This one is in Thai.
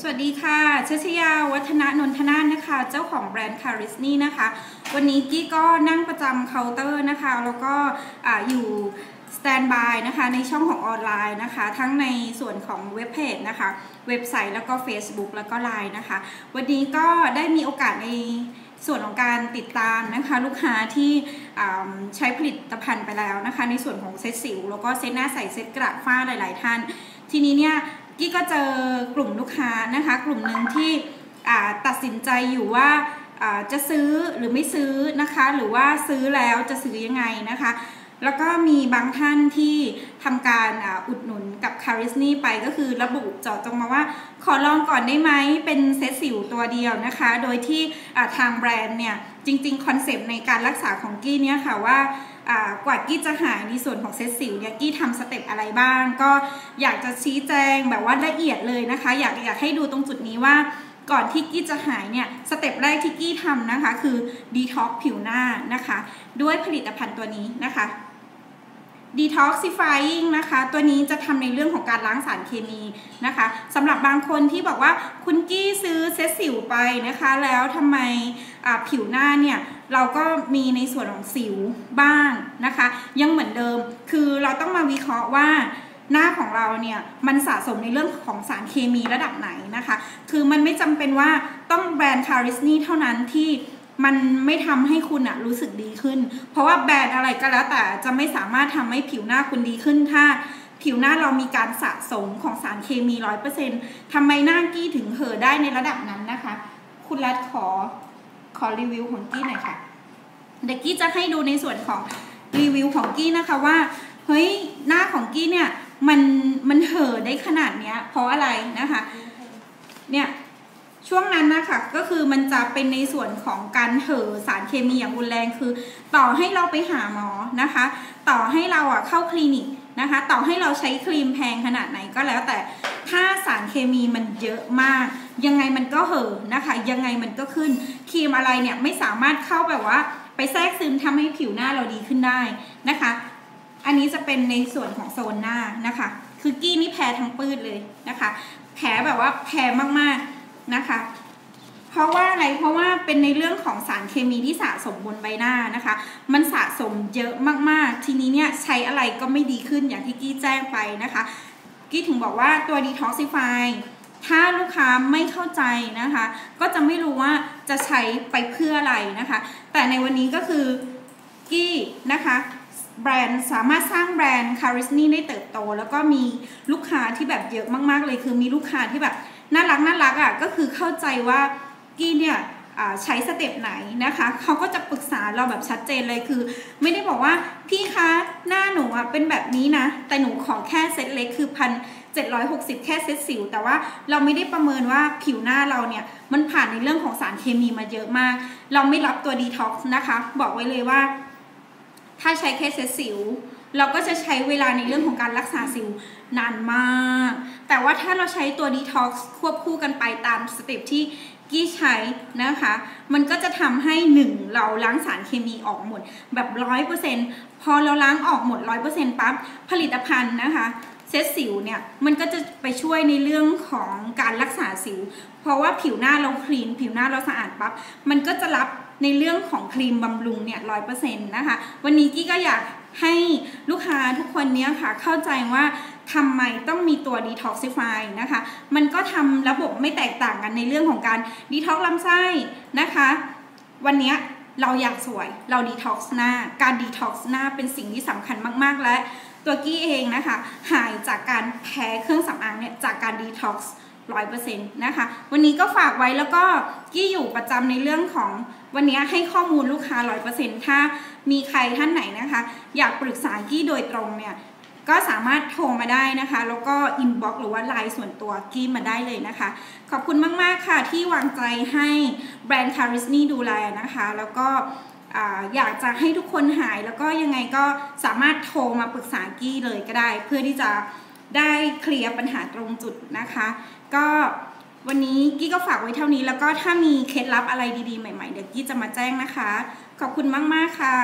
สวัสดีค่ะชัชยาวัฒนนนทนานนะคะ เจ้าของแบรนด์คาริสนี่นะคะ วันนี้กี้ก็นั่งประจำเคาน์เตอร์นะคะ แล้วก็ออยู่สแตนบายนะคะในช่องของออนไลน์นะคะ ทั้งในส่วนของเว็บเพจนะคะ เว็บไซต์แล้วก็ Facebook แล้วก็ไลน์นะคะ วันนี้ก็ได้มีโอกาสในส่วนของการติดตามนะคะลูกค้าที่ใช้ผลิตภัณฑ์ไปแล้วนะคะ ในส่วนของเซตสิว แล้วก็เซตหน้าใสเซตกระฝ้าหลาย ๆ ท่าน ทีนี้เนี่ย กี้ก็เจอกลุ่มลูกค้านะคะ กลุ่มหนึ่งที่ตัดสินใจอยู่ว่าจะซื้อหรือไม่ซื้อนะคะ หรือว่าซื้อแล้วจะซื้อยังไงนะคะ แล้วก็มีบางท่านที่ทำการอุดหนุนกับคาริสนี่ไปก็คือระบุเจาะจงมาว่า ขอลองก่อนได้ไหมเป็นเซตสิวตัวเดียวนะคะ โดยที่ทางแบรนด์เนี่ย จริงๆ คอนเซปต์ในการรักษาของกี้เนี่ยค่ะว่า กว่ากี้จะหายในส่วนของเซตสิวเนี่ยกี้ทำสเต็ปอะไรบ้าง ก็อยากจะชี้แจงแบบว่าละเอียดเลยนะคะ อยากอยากให้ดูตรงจุดนี้ว่าก่อนที่กี้จะหายเนี่ยสเต็ปแรกที่กี้ทำนะคะ คือดีท็อกผิวหน้านะคะ ด้วยผลิตภัณฑ์ตัวนี้นะคะ detoxifying นะคะ ตัวนี้จะทำในเรื่องของการล้างสารเคมีนะคะสำหรับบางคนที่บอกว่าคุณกี้ซื้อเซตสิวไปนะคะ แล้วทำไมผิวหน้าเนี่ย เราก็มีในส่วนของสิวบ้างนะคะ ยังเหมือนเดิมคือเราต้องมาวิเคราะห์ว่าหน้าของเราเนี่ยมันสะสมในเรื่องของสารเคมีระดับไหนนะคะ คือมันไม่จำเป็นว่าต้องแบรนด์คาริสนี่เท่านั้นที่ มันไม่ทำให้คุณอะรู้สึกดีขึ้น เพราะว่าแบรนด์อะไรก็แล้วแต่จะไม่สามารถทำให้ผิวหน้าคุณดีขึ้นถ้าผิวหน้าเรามีการสะสมของสารเคมีร้อยเปอร์เซ็นต์ทำไมหน้ากี้ถึงเห่อได้ในระดับนั้นนะคะ คุณรัดขอขอรีวิวของกี้หน่อยค่ะ เด็กกี้จะให้ดูในส่วนของรีวิวของกี้นะคะว่า เฮ้ยหน้าของกี้เนี่ยมันมันเห่อได้ขนาดเนี้ยเพราะอะไรนะคะ เนี่ย ช่วงนั้นนะคะก็คือมันจะเป็นในส่วนของการเห่อสารเคมีอย่างรุนแรงคือ ต่อให้เราไปหาหมอนะคะ ต่อให้เราอะเข้าคลินิกนะคะ ต่อให้เราใช้ครีมแพงขนาดไหนก็แล้วแต่ถ้าสารเคมีมันเยอะมาก ยังไงมันก็เห่อนะคะ ยังไงมันก็ขึ้นครีมอะไรเนี่ยไม่สามารถเข้าแบบว่า ไปแทรกซึมทำให้ผิวหน้าเราดีขึ้นได้นะคะ อันนี้จะเป็นในส่วนของโซนหน้านะคะ คือกี้นี่แพ้ทั้งปื้ดเลยนะคะแผลแบบว่าแพ้มากๆ นะคะ เพราะว่าอะไรเพราะว่าเป็นในเรื่องของสารเคมีที่สะสมบนใบหน้านะคะ มันสะสมเยอะมากๆ ทีนี้เนี่ยใช้อะไรก็ไม่ดีขึ้นอย่างที่กี้แจ้งไปนะคะ กี้ถึงบอกว่าตัว Detoxify ถ้าลูกค้าไม่เข้าใจนะคะ ก็จะไม่รู้ว่าจะใช้ไปเพื่ออะไรนะคะ แต่ในวันนี้ก็คือกี้นะคะแบรนด์สามารถสร้างแบรนด์คาริสนี่ได้เติบโต แล้วก็มีลูกค้าที่แบบเยอะมาก ๆ เลย คือมีลูกค้าที่แบบ น่ารักน่ารักอะก็คือเข้าใจว่ากี้เนี่ยใช้สเต็ปไหนนะคะเขาก็จะปรึกษาเราแบบชัดเจนเลยคือ ไม่ได้บอกว่าพี่คะหน้าหนูอะเป็นแบบนี้นะ แต่หนูขอแค่เซตเล็กคือพันเจ็ดร้อยหกสิบแค่เซตสิว แต่ว่าเราไม่ได้ประเมินว่าผิวหน้าเราเนี่ยมันผ่านในเรื่องของสารเคมีมาเยอะมาก เราไม่รับตัวดีท็อกซ์นะคะ บอกไว้เลยว่า ถ้าใช้แค่เซตสิว เราก็จะใช้เวลาในเรื่องของการรักษาสิว นานมาก แต่ว่าถ้าเราใช้ตัวดีท็อกซ์ควบคู่กันไปตามสเต็ปที่กี้ใช้นะคะ มันก็จะทำให้หนึ่งเราล้างสารเคมีออกหมด แบบร้อยเปอร์เซ็นต์พอเราล้างออกหมดร้อยเปอร์เซ็นต์ปั๊บผลิตภัณฑ์นะคะเซตสิวเนี่ยมันก็จะไปช่วยในเรื่องของการรักษาสิว เพราะว่าผิวหน้าเราคลีน ผิวหน้าเราสะอาดปั๊บมันก็จะรับในเรื่องของครีมบำรุงเนี่ยร้อยเปอร์เซ็นต์นะคะ วันนี้กี้ก็อยาก ให้ลูกค้าทุกคนเนี้ยค่ะเข้าใจว่าทำไมต้องมีตัว Detoxify นะคะ มันก็ทำระบบไม่แตกต่างกันในเรื่องของการ Detox ลำไส้นะคะ วันนี้เราอยากสวยเรา Detox หน้า การ Detox หน้าเป็นสิ่งที่สำคัญมาก ๆ และตัวกี้เองนะคะ หายจากการแพ้เครื่องสำอางเนี่ยจากการ Detox ร้อยเปอร์เซ็นต์นะคะ วันนี้ก็ฝากไว้แล้วก็กี้อยู่ประจำในเรื่องของวันนี้ให้ข้อมูลลูกค้าร้อยเปอร์เซ็นต์ถ้ามีใครท่านไหนนะคะ อยากปรึกษากี้โดยตรงเนี่ยก็สามารถโทรมาได้นะคะ แล้วก็อินบ็อกซ์หรือว่าไลน์ส่วนตัวกี้มาได้เลยนะคะ ขอบคุณมาก ๆ ค่ะที่วางใจให้แบรนด์คาริสนี่ดูแลนะคะ แล้วก็อยากจะให้ทุกคนหายแล้วก็ยังไงก็สามารถโทรมาปรึกษากี้เลยก็ได้ เพื่อที่จะ ได้เคลียร์ปัญหาตรงจุดนะคะ ก็วันนี้กี้ก็ฝากไว้เท่านี้แล้วก็ถ้ามีเคล็ดลับอะไรดีๆ ใหม่ๆ เดี๋ยวกี้จะมาแจ้งนะคะ ขอบคุณมาก ๆ ค่ะ